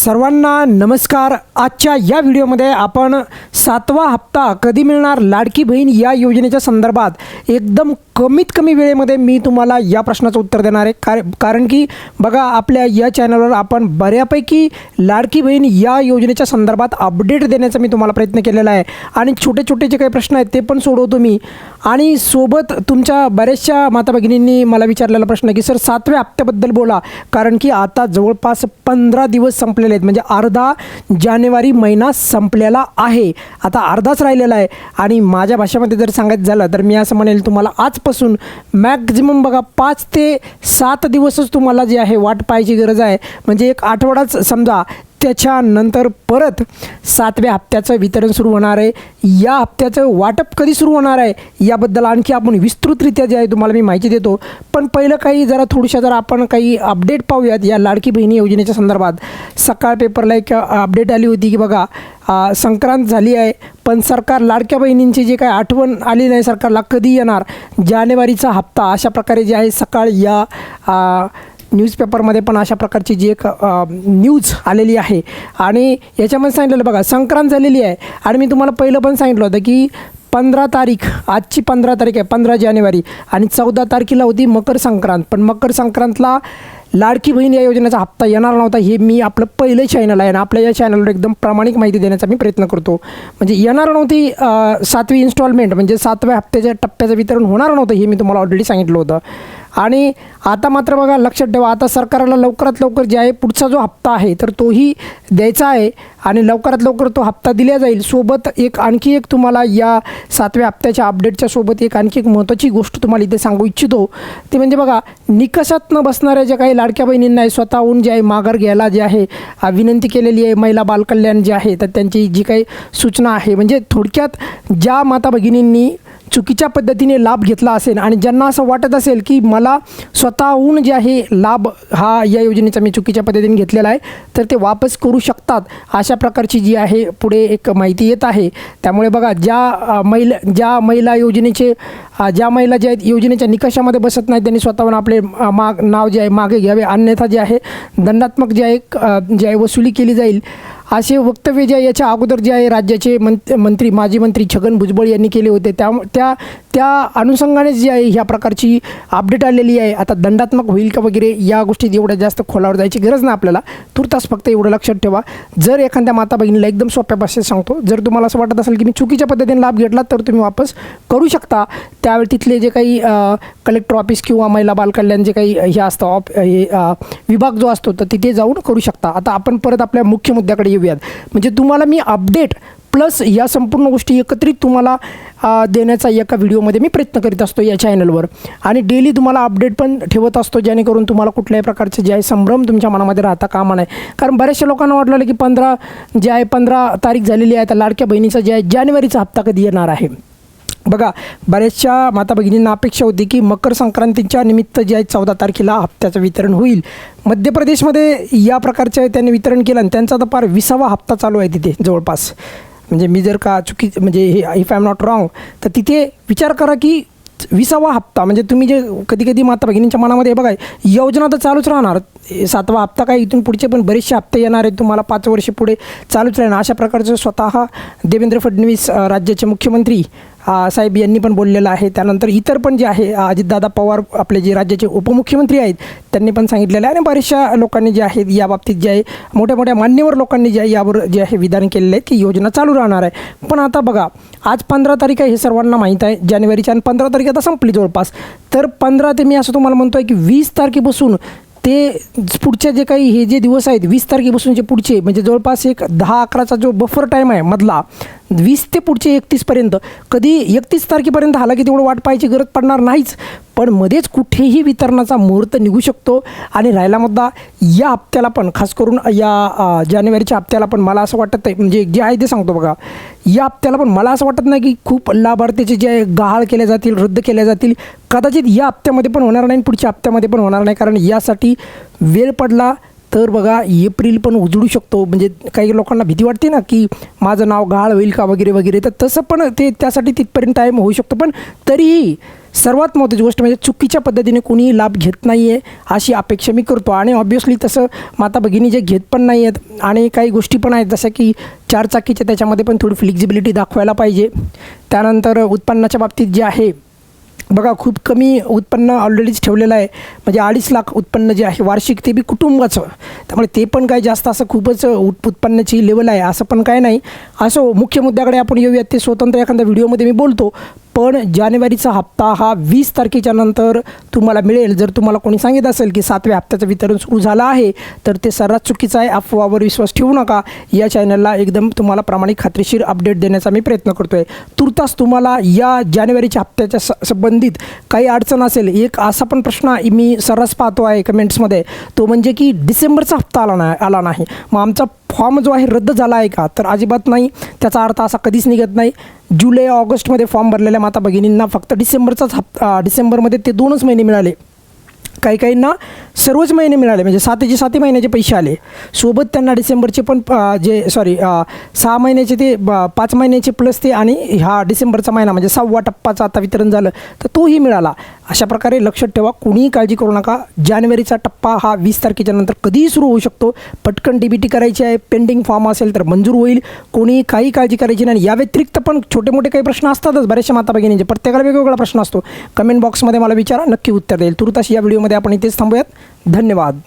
सर्वांना नमस्कार. आजच्या या व्हिडिओमध्ये आपण सातवा हप्ता कधी मिळणार? लाडकी बहीण या योजनेच्या संदर्भात एकदम कमीत कमी वेळेमध्ये मी तुम्हाला या प्रश्नाचं उत्तर देणार आहे. कार कारण की बघा आपल्या या चॅनलवर आपण बऱ्यापैकी लाडकी बहीण या योजनेच्या संदर्भात अपडेट देण्याचा मी तुम्हाला प्रयत्न केलेला आहे. आणि छोटे छोटे जे काही प्रश्न आहेत ते पण सोडवतो मी. आणि सोबत तुमच्या बऱ्याचशा माता भगिनींनी मला विचारलेला प्रश्न की सर सातव्या हप्त्याबद्दल बोला. कारण की आता जवळपास पंधरा दिवस संपलेले आहेत. म्हणजे अर्धा जानेवारी महिना संपलेला आहे. आता अर्धाच राहिलेला आहे. आणि माझ्या भाषेमध्ये जर सांगायचं झालं तर मी असं म्हणेल तुम्हाला आजपासून मॅक्झिमम बघा पाच ते सात दिवसच तुम्हाला जे आहे वाट पाहायची गरज आहे. म्हणजे एक आठवडाच समजा त्याच्यानंतर परत सातव्या हप्त्याचं वितरण सुरू होणार आहे. या हप्त्याचं वाटप कधी सुरू होणार आहे? याबद्दल आणखी आपण विस्तृतरित्या जे आहे तुम्हाला मी माहिती देतो. पण पहिलं काही जरा थोडशा जर आपण काही अपडेट पाहूयात या लाडकी बहिणी योजनेच्या संदर्भात. सकाळ पेपरला एक अपडेट आली होती की बघा संक्रांत झाली आहे. पण सरकार लाडक्या बहिणींची जे काही आठवण आली नाही सरकारला कधी येणार? जानेवारीचा हप्ता अशा प्रकारे जे आहे सकाळ या आ, न्यूजपेपरमध्ये पण अशा प्रकारची जी एक न्यूज आलेली आहे. आणि याच्यामध्ये सांगितलेलं बघा संक्रांत झालेली आहे. आणि मी तुम्हाला पहिलं पण सांगितलं होतं की पंधरा तारीख आजची पंधरा तारीख आहे पंधरा जानेवारी. आणि चौदा तारखेला होती मकर संक्रांत. पण मकर संक्रांतला लाडकी बहीण या योजनेचा हप्ता येणार नव्हता हे मी आपलं पहिलं चॅनल आहे. आणि आपल्या या चॅनलवर एकदम प्रामाणिक माहिती देण्याचा मी प्रयत्न करतो. म्हणजे येणार नव्हती सातवी इन्स्टॉलमेंट म्हणजे सातव्या हप्त्याच्या टप्प्याचं वितरण होणार नव्हतं हे मी तुम्हाला ऑलरेडी सांगितलं होतं. आणि आता मात्र बघा लक्षात ठेवा आता सरकारला लवकरात लवकर जे आहे पुढचा जो हप्ता आहे तर तोही द्यायचा आहे आणि लवकरात लवकर तो हप्ता दिला जाईल. सोबत एक आणखी एक तुम्हाला या सातव्या हप्त्याच्या अपडेटच्या सोबत एक आणखी एक महत्त्वाची गोष्ट तुम्हाला इथे सांगू इच्छितो. ते म्हणजे बघा निकषात न बसणाऱ्या ज्या काही लाडक्या बहिणींना आहे स्वतःहून जे आहे माघार घ्यायला जे आहे विनंती केलेली आहे महिला बालकल्याण जे आहे तर त्यांची जी काही सूचना आहे म्हणजे थोडक्यात ज्या माता भगिनींनी चुकीच्या पद्धतीने लाभ घेतला असेल आणि ज्यांना असं वाटत असेल की मला स्वतःहून जे आहे लाभ हा या योजनेचा मी चुकीच्या पद्धतीने घेतलेला आहे तर ते वापस करू शकतात. अशा प्रकारची जी आहे पुढे एक माहिती येत आहे. त्यामुळे बघा ज्या महिला ज्या महिला योजनेचे ज्या महिला ज्या आहेत योजनेच्या निकषामध्ये बसत नाही त्यांनी स्वतःहून आपले माग नाव जे आहे मागे घ्यावे. अन्यथा जे आहे दंडात्मक जे आहे जे आहे वसुली केली जाईल. असे वक्तव्य जे आहे याच्या अगोदर जे आहे राज्याचे मंत मंत्री माजी मंत्री छगन भुजबळ यांनी केले होते. त्या त्या त्या अनुषंगाने जी आहे ह्या प्रकारची अपडेट आलेली आहे. आता दंडात्मक होईल का वगैरे या गोष्टीत एवढ्या जास्त खोलावर जायची गरज नाही आपल्याला. तुर्तास फक्त एवढं लक्षात ठेवा. जर एखाद्या माता बहिणीला एकदम सोप्या भाषेत सांगतो जर तुम्हाला असं वाटत असेल की मी चुकीच्या पद्धतीने लाभ घेतला तर तुम्ही वापस करू शकता. त्यावेळी तिथले जे काही कलेक्टर ऑफिस किंवा महिला बालकल्याण जे काही हे असतं ऑफ हे विभाग जो असतो तर तिथे जाऊन करू शकता. आता आपण परत आपल्या मुख्य मुद्द्याकडे देऊयात. म्हणजे तुम्हाला मी अपडेट प्लस या संपूर्ण गोष्टी एकत्रित तुम्हाला देण्याचा एका व्हिडिओमध्ये मी प्रयत्न करीत असतो या चॅनलवर आणि डेली तुम्हाला अपडेट पण ठेवत असतो जेणेकरून तुम्हाला कुठल्याही प्रकारचे जे आहे संभ्रम तुमच्या मनामध्ये राहता कामा नये. कारण बऱ्याचशा लोकांना वाटलेलं की पंधरा जे आहे पंधरा तारीख झालेली आहे तर लाडक्या बहिणीचा जे आहे जानेवारीचा हप्ता कधी येणार आहे? बघा बऱ्याचशा माता भगिनींना अपेक्षा होती की मकर संक्रांतीच्या निमित्त जे आहे चौदा तारखेला हप्त्याचं वितरण होईल. मध्य प्रदेशमध्ये या प्रकारचे त्यांनी वितरण केलं आणि त्यांचा तर फार विसावा हप्ता चालू आहे तिथे जवळपास. म्हणजे मी जर का चुकी म्हणजे हे if I am not wrong तर तिथे विचार करा की विसावा हप्ता म्हणजे तुम्ही जे कधी कधी माता भगिनींच्या मनामध्ये बघा योजना तर चालूच राहणार सातवा हप्ता काय इथून पुढचे पण बरेचसे हप्ते येणार आहेत. तुम्हाला पाच वर्ष पुढे चालूच राहील. अशा प्रकारचं स्वतः देवेंद्र फडणवीस राज्याचे मुख्यमंत्री साहेब यांनी पण बोललेलं आहे. त्यानंतर इतर पण जे आहे अजितदादा पवार आपले जे राज्याचे उपमुख्यमंत्री आहेत त्यांनी पण सांगितलेलं आहे. आणि बऱ्याचशा लोकांनी जे आहेत या बाबतीत जे आहे मोठ्या मोठ्या मान्यवर लोकांनी जे आहे यावर जे आहे विधान केलेलं आहे की योजना चालू राहणार आहे. पण आता बघा आज पंधरा तारीख आहे हे सर्वांना माहीत आहे. जानेवारीच्या आणि पंधरा तारीख आता संपली जवळपास. तर पंधरा ते मी असं तुम्हाला म्हणतो आहे की वीस तारखेपासून ते पुढचे जे काही हे जे दिवस आहेत वीस तारखेपासून जे पुढचे म्हणजे जवळपास एक दहा अकराचा जो बफर टाईम आहे मधला वीस ते पुढचे एकतीसपर्यंत कधी एकतीस तारखेपर्यंत हाला की तेवढं वाट पाहायची गरज पडणार नाहीच. पण मध्येच कुठेही वितरणाचा मुहूर्त निघू शकतो. आणि राहिला मुद्दा या हप्त्याला पण खास करून या जानेवारीच्या हप्त्याला पण मला असं वाटत आहे म्हणजे जे आहे ते सांगतो बघा. या हप्त्याला पण मला असं वाटत नाही की खूप लाभार्थीचे जे गहाळ केले जातील रद्द केल्या जातील. कदाचित या हप्त्यामध्ये पण होणार नाही आणि पुढच्या हप्त्यामध्ये पण होणार नाही. कारण यासाठी वेळ पडला. तर बघा एप्रिल पण उजळू शकतो. म्हणजे काही लोकांना भीती वाटते ना की माझं नाव गाळ होईल का वगैरे वगैरे. तर तसं पण ते त्यासाठी तिथपर्यंत टाईम होऊ शकतो. पण तरीही सर्वात महत्त्वाची गोष्ट म्हणजे चुकीच्या पद्धतीने कोणीही लाभ घेत नाही आहे अशी अपेक्षा मी करतो. आणि ऑब्व्हियसली तसं माता भगिनी जे घेत पण नाही आहेत आणि काही गोष्टी पण आहेत जसं की चारचाकीच्या त्याच्यामध्ये पण थोडी फ्लेक्झिबिलिटी दाखवायला पाहिजे. त्यानंतर उत्पन्नाच्या बाबतीत जे आहे बघा खूप कमी उत्पन्न ऑलरेडीच ठेवलेलं आहे. म्हणजे अडीच लाख उत्पन्न जे आहे वार्षिक ते बी कुटुंबाचं. त्यामुळे ते पण काय जास्त असं खूपच उत उत्पन्नाची लेवल आहे. असं पण काय नाही. असं मुख्य मुद्द्याकडे आपण येऊयात. ते स्वतंत्र एखाद्या व्हिडिओमध्ये मी बोलतो. पण जानेवारीचा हप्ता हा वीस तारखेच्या नंतर तुम्हाला मिळेल. जर तुम्हाला कोणी सांगित असेल की सातव्या हप्त्याचं वितरण सुरू झालं आहे तर ते सर्रास चुकीचं आहे. अफवावर विश्वास ठेवू नका. या चॅनलला एकदम तुम्हाला प्रामाणिक खात्रीशीर अपडेट देण्याचा मी प्रयत्न करतो आहे तुर्तास तुम्हाला या जानेवारीच्या हप्त्याच्या स संबंधित काही अडचण असेल एक असा पण प्रश्न मी सर्रास पाहतो आहे कमेंट्समध्ये तो म्हणजे की डिसेंबरचा हप्ता आला नाही आला नाही. मग आमचा फॉर्म जो आहे रद्द झाला आहे का? तर अजिबात नाही. त्याचा अर्थ असा कधीच निघत नाही. जुलै ऑगस्टमध्ये फॉर्म भरलेल्या माता भगिनींना फक्त डिसेंबरचाच हप्ता डिसेंबरमध्ये ते दोनच महिने मिळाले. काही काहींना सर्वच महिने मिळाले. म्हणजे सातचे सातही महिन्याचे पैसे आले. सोबत त्यांना डिसेंबरचे पण जे सॉरी सहा महिन्याचे ते ब- पाच महिन्याचे प्लस ते आणि हा डिसेंबरचा महिना म्हणजे सहावा टप्पाचा आता वितरण झालं. तर तोही मिळाला. अशा प्रकारे लक्षात ठेवा. कोणीही काळजी करू नका. जानेवारीचा टप्पा हा वीस तारखेच्या नंतर कधीही सुरू होऊ शकतो. पटकन डी बी टी करायची आहे. पेंडिंग फॉर्म असेल तर मंजूर होईल. कोणी काही काळजी करायची नाही. या व्यतिरिक्त पण छोटे मोठे काही प्रश्न असतातच बऱ्याचशा माता भगिनींचे प्रत्येकाला वेगवेगळा प्रश्न असतो. कमेंट बॉक्समध्ये मला विचारा. नक्की उत्तर देईल. तुर्तास या व्हिडिओमध्ये आपण इथेच थांबूयात. धन्यवाद.